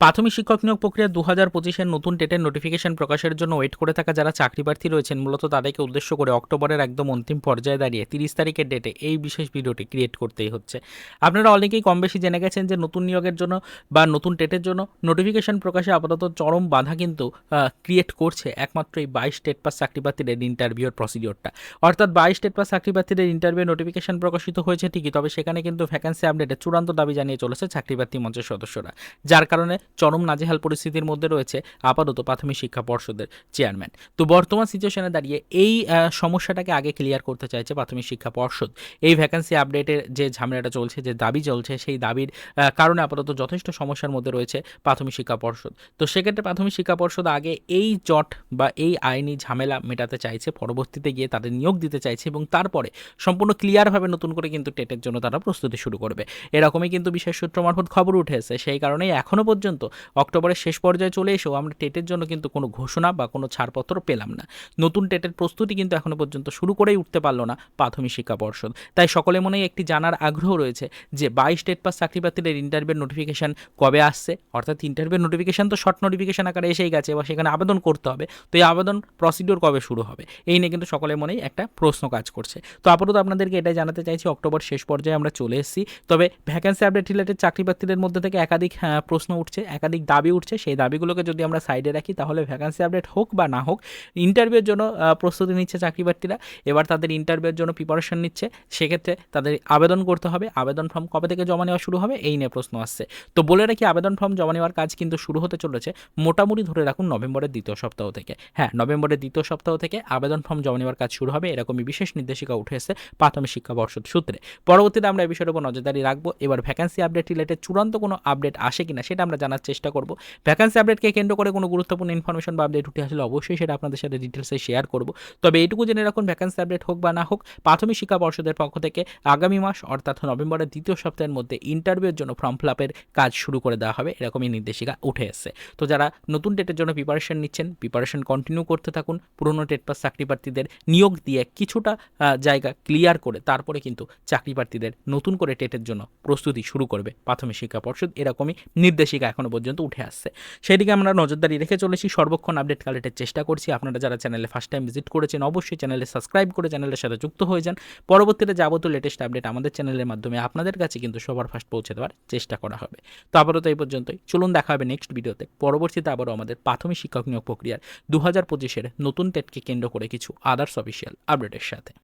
প্রাথমিক শিক্ষক নিয়োগ প্রক্রিয়া দু হাজার পঁচিশের নতুন টেটের নোটিফিকেশন প্রকাশের জন্য ওয়েট করে থাকা যারা চাকরি প্রার্থী রয়েছেন, মূলত তাদেরকে উদ্দেশ্য করে অক্টোবরের একদম অন্তিম পর্যায়ে দাঁড়িয়ে তিরিশ তারিখের ডেটে এই বিশেষ ভিডিওটি ক্রিয়েট করতেই হচ্ছে। আপনারা অনেকেই কম বেশি জেনে গেছেন যে নতুন নিয়োগের জন্য বা নতুন টেটের জন্য নোটিফিকেশন প্রকাশে আপাতত চরম বাধা কিন্তু ক্রিয়েট করছে একমাত্র এই বাইশ টেট পাস চাকরি প্রার্থীদের ইন্টারভিউর প্রসিডিওরটা অর্থাৎ বাইশ টেট পাস চাকরি প্রার্থীদের ইন্টারভিউ নোটিফিকেশন প্রকাশিত হয়েছে ঠিকই, তবে সেখানে কিন্তু ভ্যাকেন্সি আপডেটে চূড়ান্ত দাবি জানিয়ে চলেছে চাকরি প্রার্থী মঞ্চের সদস্যরা। যার কারণে চরম নাজেহাল পরিস্থিতির মধ্যে রয়েছে আপাতত প্রাথমিক শিক্ষা পর্ষদের চেয়ারম্যান। তো বর্তমান সিচুয়েশনে দাঁড়িয়ে এই সমস্যাটাকে আগে ক্লিয়ার করতে চাইছে প্রাথমিক শিক্ষা পর্ষদ। এই ভ্যাকেন্সি আপডেটের যে ঝামেলাটা চলছে, যে দাবি চলছে, সেই দাবির কারণে আপাতত যথেষ্ট সমস্যার মধ্যে রয়েছে প্রাথমিক শিক্ষা পর্ষদ। তো সেক্ষেত্রে প্রাথমিক শিক্ষা পর্ষদ আগে এই জট বা এই আইনি ঝামেলা মেটাতে চাইছে, পরবর্তীতে গিয়ে তাদের নিয়োগ দিতে চাইছে এবং তারপরে সম্পূর্ণ ক্লিয়ারভাবে নতুন করে কিন্তু টেটের জন্য তারা প্রস্তুতি শুরু করবে। এরকমই কিন্তু বিশেষ সূত্র মারফত খবর উঠে এসেছে। সেই কারণেই এখনও পর্যন্ত অক্টোবরের শেষ পর্যায়ে চলে এসেও আমরা টেটের জন্য কিন্তু কোনো ঘোষণা বা কোনো ছাড়পত্র পেলাম না। নতুন টেটের প্রস্তুতি কিন্তু এখনও পর্যন্ত শুরু করেই উঠতে পারল না প্রাথমিক শিক্ষা পর্ষদ। তাই সকলে মনেই একটি জানার আগ্রহ রয়েছে যে বাইশ টেট পাস চাকরি প্রার্থীদের ইন্টারভিউর নোটিফিকেশান কবে আসছে? অর্থাৎ ইন্টারভিউর নোটিফিকেশান তো শর্ট নোটিফিকেশান আকারে এসেই গেছে এবার সেখানে আবেদন করতে হবে। তো এই আবেদন প্রসিডিওর কবে শুরু হবে? এই নিয়ে কিন্তু সকলের মনেই একটা প্রশ্ন কাজ করছে। তো আপাতত আপনাদেরকে এটাই জানাতে চাইছি অক্টোবর শেষ পর্যায়ে আমরা চলে এসেছি। তবে ভ্যাকেন্সি আপডেট রিলেটেড চাকরি প্রার্থীদের মধ্যে থেকে একাধিক আহ, প্রশ্ন উঠছে। একাধিক দাবি উঠছে, সেই দাবিগুলোকে যদি আমরা সাইডে রাখি, তাহলে ভ্যাকেন্সি আপডেট হোক বা না হোক ইন্টারভিউর জন্য প্রস্তুতি নিচ্ছে চাকরি প্রার্থীরা। এবার তাদের ইন্টারভিউর জন্য প্রিপারেশন নিচ্ছে। সেক্ষেত্রে তাদের আবেদন করতে হবে। আবেদন ফর্ম কবে থেকে জমা নেওয়া শুরু হবে, এই নিয়ে প্রশ্ন আসছে। তো বলে রাখি, আবেদন ফর্ম জমা নেওয়ার কাজ কিন্তু শুরু হতে চলেছে মোটামুটি ধরে রাখুন নভেম্বরের দ্বিতীয় সপ্তাহ থেকে। হ্যাঁ নভেম্বরের দ্বিতীয় সপ্তাহ থেকে আবেদন ফর্ম জমা নেওয়ার কাজ শুরু হবে, এরকমই বিশেষ নির্দেশিকা উঠে এসেছে প্রাথমিক শিক্ষা পর্ষদ সূত্রে। পরবর্তীতে আমরা এই বিষয়ের উপর নজরদারি রাখব। এবার ভ্যাকেন্সি আপডেট রিলেটেড চূড়ান্ত কোনো আপডেট আসে কিনা, সেটা আমরা জানার চেষ্টা করব। ভ্যাকেন্সি আপডেটকে কেন্দ্র করে কোনো গুরুত্বপূর্ণ ইনফরমেশন বা আপডেট উঠে আসলে অবশ্যই সেটা আপনাদের সাথে ডিটেলসে শেয়ার করব। তবে এইটুকু জেনে রাখুন ভ্যাকেন্সি আপডেট হোক বা না হোক, প্রাথমিক শিক্ষা পর্ষদের পক্ষ থেকে আগামী মাস, অর্থাৎ নভেম্বরের দ্বিতীয় সপ্তাহের মধ্যে ইন্টারভিউর জন্য ফর্ম ফিল আপের কাজ শুরু করে দেওয়া হবে। এরকমই নির্দেশিকা উঠে এসেছে। তো যারা নতুন টেটের জন্য প্রিপারেশন নিচ্ছেন প্রিপারেশন কন্টিনিউ করতে থাকুন। পুরনো টেট পাস চাকরি প্রার্থীদের নিয়োগ দিয়ে কিছুটা জায়গা ক্লিয়ার করে তারপরে কিন্তু চাকরি প্রার্থীদের নতুন করে টেটের জন্য প্রস্তুতি শুরু করবে প্রাথমিক শিক্ষা পর্ষদ। এরকমই নির্দেশিকা এখনও পর্যন্ত উঠে আসছে। সেদিকে আমরা নজরদারি রেখে চলেছি। সর্বক্ষণ আপডেট কালেক্টের চেষ্টা করছি। আপনারা যারা চ্যানেলে ফার্স্ট টাইম ভিজিট করেছেন, অবশ্যই চ্যানেলে সাবস্ক্রাইব করে চ্যানেলের সাথে যুক্ত হয়ে যান। পরবর্তীতে যাবতীয় লেটেস্ট আপডেট আমাদের চ্যানেলের মাধ্যমে আপনাদের কাছে কিন্তু সবার ফার্স্ট পৌঁছে দেওয়ার চেষ্টা করা হবে। তো আপাতত এই পর্যন্তই। চলুন দেখা হবে নেক্সট ভিডিওতে পরবর্তীতে আবারও আমাদের প্রাথমিক শিক্ষক নিয়োগ প্রক্রিয়ার দু হাজার পঁচিশের নতুন টেটকে কেন্দ্র করে কিছু আদার্স অফিসিয়াল আপডেটের সাথে।